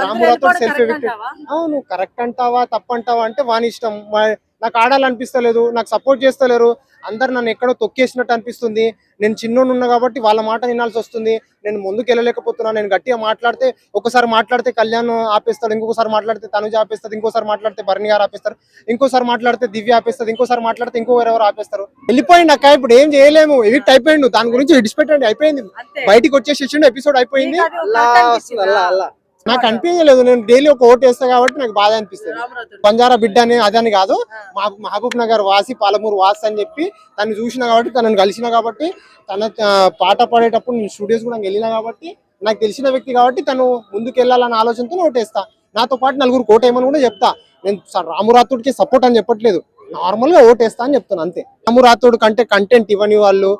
రామురాతో self అవును correct అంటావా తప్పు అంటావా? అంటే వాని ఇష్టం. నాకు ఆడాలనిపిస్తలేదు నాకు సపోర్ట్ చేస్తలేరు. అందరు నన్ను ఎక్కడో తొక్కేసినట్టు అనిపిస్తుంది. నేను చిన్నోడు ఉన్నా కాబట్టి వాళ్ళ మాట వినాల్సి వస్తుంది. నేను ముందుకు వెళ్ళలేకపోతున్నా. నేను గట్టిగా మాట్లాడితే ఒకసారి మాట్లాడితే కళ్యాణ్ ఆపేస్తాడు ఇంకొకసారి మాట్లాడితే తనుజ ఆపేస్తుంది ఇంకోసారి మాట్లాడితే భరణి గారు ఆపేస్తారు ఇంకోసారి మాట్లాడితే దివ్య ఆపేస్తుంది ఇంకోసారి మాట్లాడితే ఇంకో ఎవరెవరు ఆపేస్తారు. వెళ్ళిపోయింది అక్క ఇప్పుడు ఏం చేయలేము. ఎవిక్ట్ అయిపోయిండు. దాని గురించి విడిచిపెట్టండి. అయిపోయింది. బయటికి వచ్చేసి ఎపిసోడ్ అయిపోయింది. నాకు అనిపించలేదు. నేను డైలీ ఒక ఓటు వేస్తా కాబట్టి నాకు బాధ అనిపిస్తుంది. బంజారా బిడ్డ అని అదని కాదు. మా మహబూబ్ నగర్ వాసి పాలమూరు వాసి అని చెప్పి తను చూసిన కాబట్టి తనను కలిసిన కాబట్టి తన పాట పాడేటప్పుడు నేను స్టూడియోస్ కూడా వెళ్ళిన కాబట్టి నాకు తెలిసిన వ్యక్తి కాబట్టి తను ముందుకు వెళ్ళాలన్న ఆలోచనతో ఓటేస్తా నాతో పాటు నలుగురు కోటేయమని కూడా చెప్తా. నేను రామురాతుడికి సపోర్ట్ అని చెప్పట్లేదు. నార్మల్గా ఓటేస్తా అని చెప్తాను అంతే. రామురాతుడు కంటే కంటెంట్ ఇవ్వని వాళ్ళు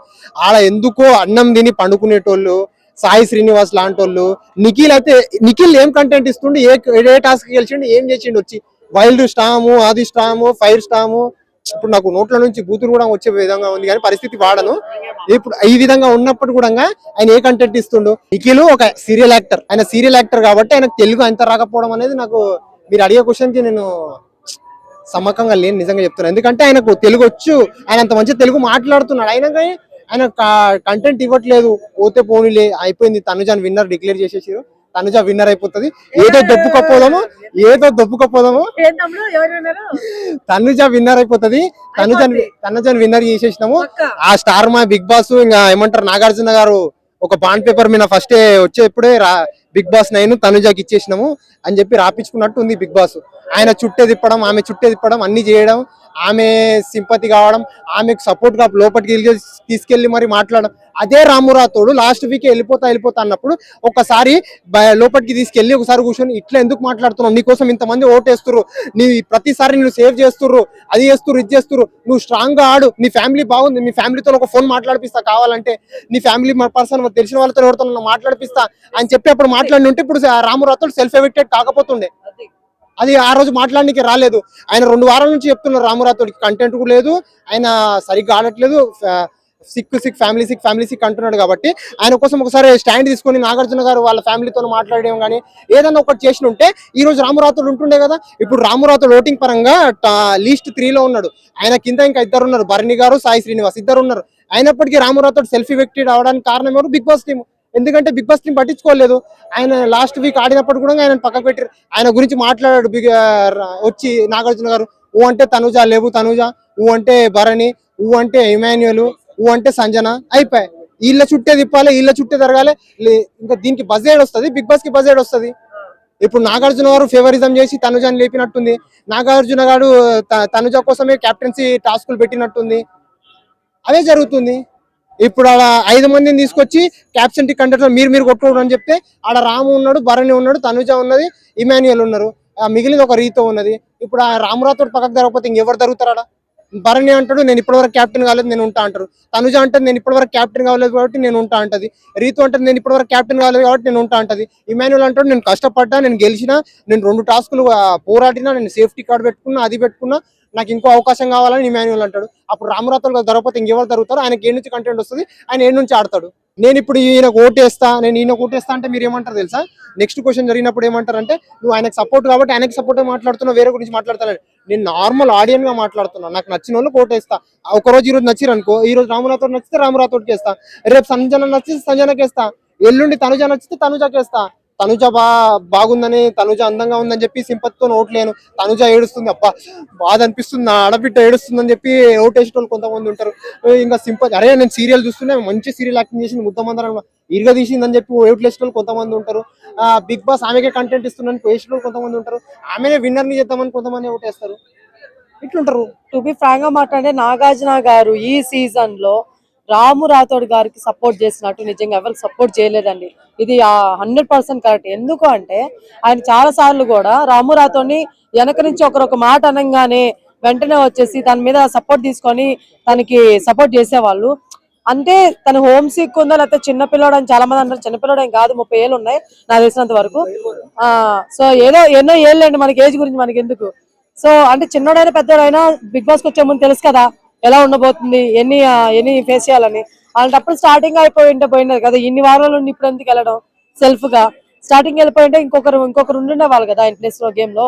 ఆడ ఎందుకో అన్నం తిని పండుకునేటోళ్ళు సాయి శ్రీనివాస్ లాంటి వాళ్ళు నిఖిల్ అయితే నిఖిల్ ఏం కంటెంట్ ఇస్తుండు ఏ ఏ టాస్క్ గెలిచిండు ఏం చేసిండు వచ్చి? వైల్డ్ స్టాము ఆది స్టాము ఫైర్ స్టాము ఇప్పుడు నాకు నోట్ల నుంచి బూతులు కూడా వచ్చే విధంగా ఉంది కానీ పరిస్థితి వాడను. ఇప్పుడు ఈ విధంగా ఉన్నప్పుడు కూడా ఆయన ఏ కంటెంట్ ఇస్తుండు? నిఖిల్ ఒక సీరియల్ యాక్టర్ ఆయన సీరియల్ యాక్టర్ కాబట్టి ఆయన తెలుగు అంత రాకపోవడం అనేది నాకు మీరు అడిగే క్వశ్చన్కి నేను సమ్మకంగా లేని నిజంగా చెప్తున్నాను. ఎందుకంటే ఆయనకు తెలుగు వచ్చు ఆయన అంత మంచి తెలుగు మాట్లాడుతున్నాడు. అయినా కానీ ఆయన కంటెంట్ ఇవ్వట్లేదు. పోతే పోనీలే అయిపోయింది. తనుజాన్ విన్నర్ డిక్లేర్ చేసేసారు తనుజ విన్నర్ అయిపోతుంది. ఏదో దొప్పుకపోదాము ఏదో దొప్పుకపోదాము తనుజ విన్నర్ అయిపోతుంది. తనుజన్. తనుజన్ విన్నర్ చేసేసినాము. ఆ స్టార్ మా బిగ్ బాస్ ఇంకా ఏమంటారు నాగార్జున గారు ఒక బాండ్ పేపర్ మీద ఫస్ట్ వచ్చేప్పుడే బిగ్ బాస్ నైన్ తనుజాకి ఇచ్చేసినాము అని చెప్పి రాపించుకున్నట్టు ఉంది బిగ్ బాస్. ఆయన చుట్టే తిప్పడం ఆమె చుట్టే తిప్పడం అన్ని చేయడం ఆమె సింపతి కావడం ఆమెకు సపోర్ట్గా లోపలికి తీసుకెళ్ళి మరి మాట్లాడడం. అదే రామురాతోడు లాస్ట్ వీక్ వెళ్ళిపోతా వెళ్ళిపోతా అన్నప్పుడు ఒకసారి లోపలికి తీసుకెళ్ళి ఒకసారి కూర్చొని ఇట్లా ఎందుకు మాట్లాడుతున్నావు? నీకోసం ఇంతమంది ఓటేస్తురు నీ ప్రతిసారి నువ్వు సేవ్ చేస్తుర్రు. అది చేస్తురు ఇది చేస్తురు నువ్వు స్ట్రాంగ్గా ఆడు. నీ ఫ్యామిలీ బాగుంది. నీ ఫ్యామిలీతో ఒక ఫోన్ మాట్లాడిపిస్తా కావాలంటే. నీ ఫ్యామిలీ పర్సన్ తెలిసిన వాళ్ళతో ఎవరితో మాట్లాడిపిస్తా అని చెప్పి అప్పుడు మాట్లాడి ఉంటే ఇప్పుడు రామురాతోడు సెల్ఫ్ ఎవిక్టెడ్ కాకపోతుండే అది. ఆ రోజు మాట్లాడడానికి రాలేదు. ఆయన రెండు వారాల నుంచి చెప్తున్నారు రామురాతోడికి కంటెంట్ కూడా లేదు. ఆయన సరిగ్గా ఆడట్లేదు. Sick sick family sick family sick అంటున్నాడు కాబట్టి ఆయన కోసం ఒకసారి స్టాండ్ తీసుకొని నాగార్జున గారు వాళ్ళ ఫ్యామిలీతో మాట్లాడడం కానీ ఏదైనా ఒకటి చేసి ఉంటే ఈ రోజు రామురాతుడు ఉంటుండే కదా. ఇప్పుడు రామురాతుడు ఓటింగ్ పరంగా లీస్ట్ త్రీలో ఉన్నాడు. ఆయన కింద ఇంకా ఇద్దరు ఉన్నారు భరణి గారు సాయి శ్రీనివాస్ ఇద్దరు ఉన్నారు అయినప్పటికీ రామురాతుడు సెల్ఫీ వ్యక్తి అవడానికి కారణం ఎవరు? Bigg Boss team. ఎందుకంటే బిగ్ బాస్ టీం పట్టించుకోలేదు. ఆయన లాస్ట్ వీక్ ఆడినప్పుడు కూడా ఆయన పక్కకు పెట్టి ఆయన గురించి మాట్లాడాడు బిగ్ వచ్చి నాగార్జున గారు. ఊ అంటే తనుజ లేవు తనుజ ఊ అంటే భరణి ఊ అంటే ఇమాన్యుయల్ ఊ అంటే సంజన. అయిపోయాయి. వీళ్ళ చుట్టే తిప్పాలి వీళ్ళ చుట్టే తిరగాలి. లే- ఇంకా దీనికి బజెట్ వస్తుంది బిగ్ బాస్కి బజెట్ వస్తుంది. ఇప్పుడు నాగార్జున గారు ఫేవరిజం చేసి తనుజాని లేపినట్టుంది. నాగార్జున గారు త- తనుజ కోసమే కెప్టెన్సీ టాస్కులు పెట్టినట్టుంది. అదే జరుగుతుంది. ఇప్పుడు ఆడ ఐదు మందిని తీసుకొచ్చి క్యాప్షన్ కండక్టర్ మీరు మీరు కొట్టుకోవడం అని చెప్తే ఆడ రాము ఉన్నాడు భరణి ఉన్నాడు తనుజ ఉన్నది ఇమాన్యుయల్ ఉన్నారు. మిగిలిన ఒక రీతో ఉన్నది. ఇప్పుడు ఆ రామరాతో పక్కకు జరగకపోతే ఇంకెవరు జరుగుతారు ఆడ? భరణి అంటాడు నేను ఇప్పటివరకు క్యాప్టెన్ కాలేదు నేను ఉంటా అంటారు. తనుజ అంటే నేను ఇప్పటివరకు క్యాప్టెన్ కాలేదు కాబట్టి నేను ఉంటా అంటది. రీతు అంటే నేను ఇప్పటివరకు క్యాప్టెన్ కాలేదు కాబట్టి నేను ఉంటా అంటది. ఇమాన్యుల్ అంటాడు నేను కష్టపడ్డా నేను గెలిచినా నేను రెండు టాస్కులు ఆ, పోరాడినా నేను సేఫ్టీ కార్డు పెట్టుకున్నా అది పెట్టుకున్నా నాకు ఇంకో అవకాశం కావాలని ఇమాన్యుల్ అంటాడు. అప్పుడు రామరాత్రులు దొరకపోతే ఇంకెవరు జరుగుతారు ఆయనకి ఏ నుంచి కంటెంట్ వస్తుంది. ఆయన ఏ నుంచి ఆడతాడు. నేను ఇప్పుడు ఈయనకు ఓటేస్తా నేను ఈయన ఓటేస్తా అంటే మీరు ఏమంటారు తెలుసా? నెక్స్ట్ క్వశ్చన్ జరిగినప్పుడు ఏమంటారు అంటే నువ్వు ఆయనకు సపోర్ట్ కాబట్టి ఆయనకి సపోర్ట్ మాట్లాడుతున్నావు వేరే గురించి మాట్లాడతాను నేను నార్మల్ ఆడియన్గా మాట్లాడుతున్నా. నాకు నచ్చిన వాళ్ళు ఓటేస్తా ఒక రోజు ఈ రోజు నచ్చిరు అనుకో. ఈ రోజు రామరాతో నచ్చితే రామరాతోడికి వేస్తా. రేపు సంజన నచ్చితే సంజనకేస్తా ఎల్లుండి తనుజ నచ్చితే తనుజకేస్తా తనుజ బా బాగుందని తనుజ అందంగా ఉందని చెప్పి సింపతితో ఓట్లేను తనుజ ఏడుస్తుంది అబ్బా బాధ అనిపిస్తుంది నా ఆడబిడ్డ ఏడుస్తుందని చెప్పి ఓటేసిన వాళ్ళు కొంతమంది ఉంటారు. ఇంకా సింపతి అరే నేను సీరియల్ చూస్తున్నా మంచి సీరియల్ యాక్టింగ్ చేసింది ముద్దమందరం ఇరుగ తీసిందని చెప్పి ఓట్లేసిన వాళ్ళు కొంతమంది ఉంటారు. ఆ బిగ్ బాస్ ఆమెకే కంటెంట్ ఇస్తుందని వేసిన వాళ్ళు కొంతమంది ఉంటారు. ఆమెనే విన్నర్ని చేద్దామని కొంతమంది ఓటేస్తారు. ఇట్లుంటారు. టు బి ఫ్రాంక్గా మాట్లాడే నాగార్జున గారు ఈ సీజన్లో రాము రాథోడ్ గారికి సపోర్ట్ చేసినట్టు నిజంగా ఎవరికి సపోర్ట్ చేయలేదండి. ఇది హండ్రెడ్ పర్సెంట్ కరెక్ట్. ఎందుకు అంటే ఆయన చాలా సార్లు కూడా రాము రాథోడ్ని వెనక నుంచి ఒకరొక మాట అనగానే వెంటనే వచ్చేసి తన మీద సపోర్ట్ తీసుకొని తనకి సపోర్ట్ చేసేవాళ్ళు. అంటే తన హోమ్ సిక్ ఉందా లేకపోతే చిన్నపిల్లడు అని చాలా మంది అంటారు చిన్నపిల్లడు ఏం కాదు ముప్పై ఏళ్ళు ఉన్నాయి నాకు తెలిసినంత వరకు. ఆ సో ఏదో ఎన్నో ఏళ్ళండి మనకి ఏజ్ గురించి మనకి ఎందుకు సో అంటే చిన్నోడైనా పెద్దోడైనా బిగ్ బాస్కి వచ్చే ముందు తెలుసు కదా. ఎలా ఉండబోతుంది? ఎన్ని ఎన్ని ఫేస్ చేయాలని? అలాంటప్పుడు స్టార్టింగ్ అయిపోయి ఉంటే పోయినది కదా. ఇన్ని వారాలు ఉండి ఇప్పుడు ఎందుకు వెళ్ళడం? సెల్ఫ్గా. స్టార్టింగ్ వెళ్ళిపోయింటే ఇంకొకరు ఇంకొకరు ఉండే వాళ్ళు కదా ఆయన ప్లేస్లో గేమ్లో.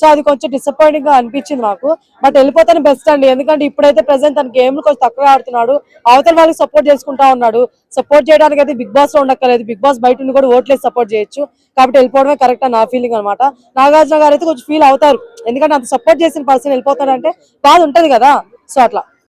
సో అది కొంచెం డిసప్పాయింటింగ్గా అనిపించింది మాకు బట్ వెళ్ళిపోతాను బెస్ట్ అండి. ఎందుకంటే ఇప్పుడైతే ప్రెసెంట్ తన గేమ్ కొంచెం తక్కువ ఆడుతున్నాడు. అవతల వాళ్ళకి సపోర్ట్ చేసుకుంటా ఉన్నాడు. సపోర్ట్ చేయడానికి అయితే బిగ్ బాస్లో ఉండక్కర్లేదు. బిగ్ బాస్ బయట ఉండి కూడా ఓట్లేసి సపోర్ట్ చేయొచ్చు. కాబట్టి వెళ్ళిపోవడమే కరెక్ట్ నా ఫీలింగ్ అనమాట నాగార్జున గారు అయితే కొంచెం ఫీల్ అవుతారు. ఎందుకంటే అంత సపోర్ట్ చేసిన పర్సన్ వెళ్ళిపోతాడంటే బాధ ఉంటది కదా. సో అట్లా.